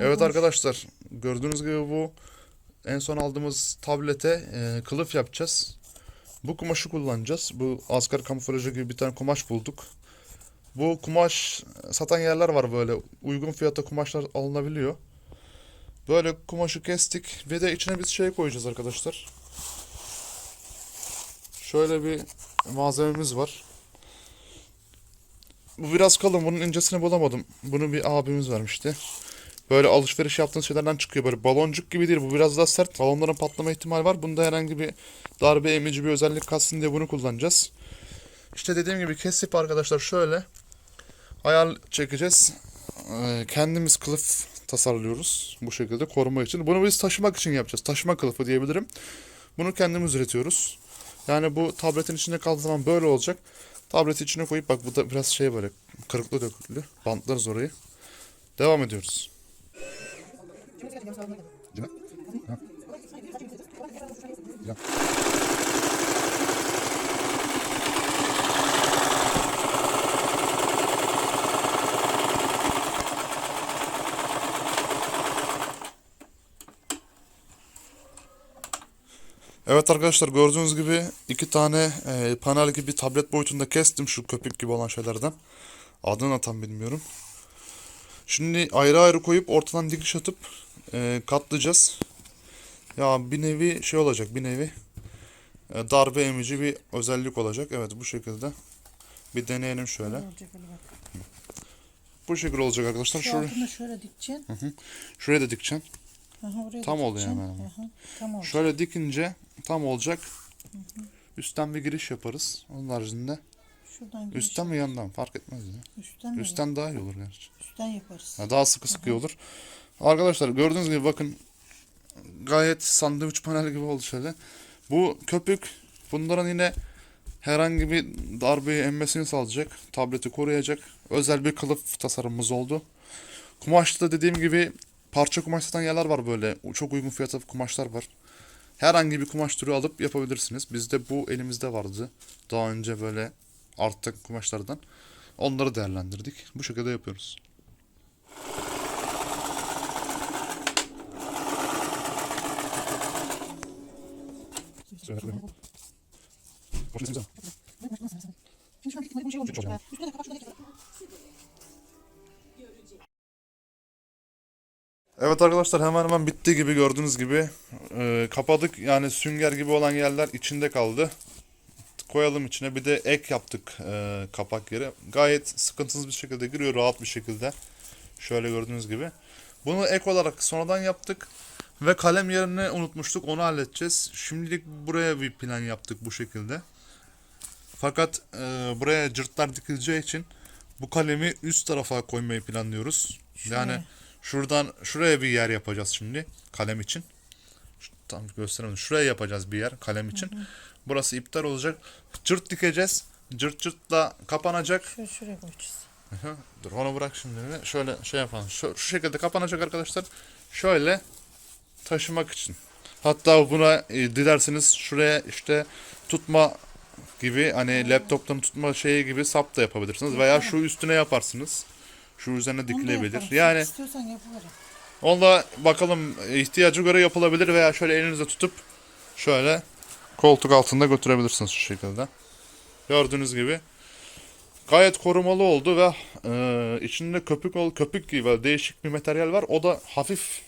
Evet arkadaşlar gördüğünüz gibi bu en son aldığımız tablete e, kılıf yapacağız. Bu kumaşı kullanacağız. Bu asgari kamuflajı gibi bir tane kumaş bulduk. Bu kumaş satan yerler var böyle uygun fiyata kumaşlar alınabiliyor. Böyle kumaşı kestik ve de içine biz şey koyacağız arkadaşlar. Şöyle bir malzememiz var. Bu biraz kalın. Bunun incesini bulamadım. Bunu bir abimiz vermişti. Böyle alışveriş yaptığınız şeylerden çıkıyor. Böyle baloncuk gibi değil. Bu biraz daha sert. Balonların patlama ihtimali var. Bunda herhangi bir darbe emici bir özellik katsın diye bunu kullanacağız. İşte dediğim gibi kesip arkadaşlar şöyle ayar çekeceğiz. Ee, Kendimiz kılıf tasarlıyoruz bu şekilde koruma için. Bunu biz taşımak için yapacağız. Taşıma kılıfı diyebilirim. Bunu kendimiz üretiyoruz. Yani bu tabletin içinde kaldığı zaman böyle olacak. Tableti içine koyup bak bu da biraz şey böyle kırıklı döküklü. Bantlarız orayı. Devam ediyoruz. Evet arkadaşlar gördüğünüz gibi iki tane e, panel gibi tablet boyutunda kestim şu köpük gibi olan şeylerden. Adını tam bilmiyorum. Şimdi ayrı ayrı koyup ortadan dikiş atıp e, katlayacağız. Ya bir nevi şey olacak bir nevi e, darbe emici bir özellik olacak. Evet bu şekilde. Bir deneyelim şöyle. Olacak. Bu şekilde olacak arkadaşlar. Şu altını şöyle dikeceksin. şuraya da dikeceksin. Aha, Tam oluyor hemen hemen. Aha, tam olacak. Şöyle dikince tam olacak. Üstten bir giriş yaparız. Onun haricinde Şuradan giriş. üstten mi yandan fark etmez ya. Üstten, mi? Üstten daha iyi olur gerçi. Üstten yaparız. Ya daha sıkı sıkı olur. Arkadaşlar gördüğünüz gibi bakın gayet sandviç panel gibi oldu şöyle. Bu köpük bunların yine herhangi bir darbeyi emmesini sağlayacak. Tableti koruyacak. Özel bir kılıf tasarımımız oldu. Kumaşta dediğim gibi parça kumaş satan yerler var böyle. Çok uygun fiyata kumaşlar var. Herhangi bir kumaş türü alıp yapabilirsiniz. Bizde bu elimizde vardı. Daha önce böyle arttık kumaşlardan. Onları değerlendirdik. Bu şekilde yapıyoruz. Evet arkadaşlar hemen hemen bitti gibi gördüğünüz gibi. Ee, kapadık yani sünger gibi olan yerler içinde kaldı. Koyalım içine bir de ek yaptık e, kapak yeri. Gayet sıkıntısız bir şekilde giriyor rahat bir şekilde. Şöyle gördüğünüz gibi. Bunu ek olarak sonradan yaptık. Ve kalem yerini unutmuştuk onu halledeceğiz. Şimdilik buraya bir plan yaptık bu şekilde. Fakat e, buraya cırtlar dikileceği için bu kalemi üst tarafa koymayı planlıyoruz. Yani Şuraya. şuradan şuraya bir yer yapacağız şimdi kalem için. Tam gösteremedim. Şuraya yapacağız bir yer kalem için. Burası iptal olacak. Cırt dikeceğiz. Cırt cırtla kapanacak. Şöyle şuraya koyacağız. Dur onu bırak şimdi. Şöyle şey yapalım. Şu, şu şekilde kapanacak arkadaşlar. Şöyle taşımak için. Hatta buna e, dilerseniz şuraya işte tutma gibi hani laptoptan tutma şeyi gibi sap da yapabilirsiniz. Veya şu üstüne yaparsınız. Şu üzerine dikilebilir. Yani İstiyorsan yapılır. onunla bakalım ihtiyacı göre yapılabilir veya şöyle elinizde tutup şöyle koltuk altında götürebilirsiniz şu şekilde. Gördüğünüz gibi gayet korumalı oldu ve e, içinde köpük ol köpük gibi değişik bir materyal var. O da hafif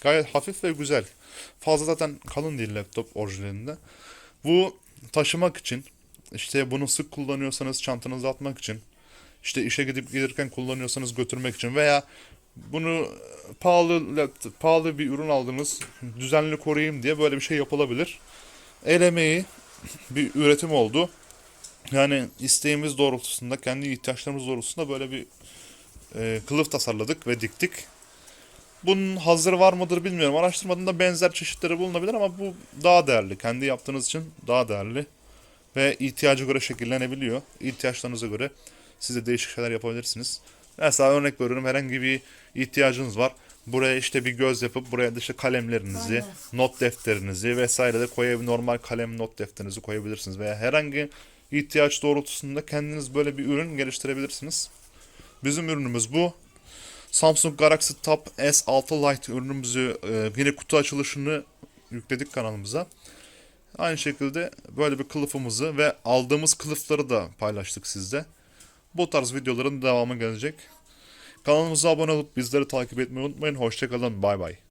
gayet hafif ve güzel. Fazla zaten kalın değil laptop orijinalinde. Bu taşımak için işte bunu sık kullanıyorsanız çantanıza atmak için işte işe gidip gelirken kullanıyorsanız götürmek için veya bunu pahalı pahalı bir ürün aldınız düzenli koruyayım diye böyle bir şey yapılabilir. El emeği bir üretim oldu. Yani isteğimiz doğrultusunda, kendi ihtiyaçlarımız doğrultusunda böyle bir e, kılıf tasarladık ve diktik. Bunun hazır var mıdır bilmiyorum. Araştırmadığımda benzer çeşitleri bulunabilir ama bu daha değerli. Kendi yaptığınız için daha değerli. Ve ihtiyacı göre şekillenebiliyor. İhtiyaçlarınıza göre siz de değişik şeyler yapabilirsiniz. Mesela örnek veriyorum herhangi bir ihtiyacınız var. Buraya işte bir göz yapıp buraya da işte kalemlerinizi, Aynen. not defterinizi vesaire de koyabilir. Normal kalem not defterinizi koyabilirsiniz. Veya herhangi ihtiyaç doğrultusunda kendiniz böyle bir ürün geliştirebilirsiniz. Bizim ürünümüz bu. Samsung Galaxy Tab S6 Lite ürünümüzü yine kutu açılışını yükledik kanalımıza. Aynı şekilde böyle bir kılıfımızı ve aldığımız kılıfları da paylaştık sizde. Bu tarz videoların devamı gelecek. Kanalımıza abone olup bizleri takip etmeyi unutmayın. Hoşçakalın. Bay bay.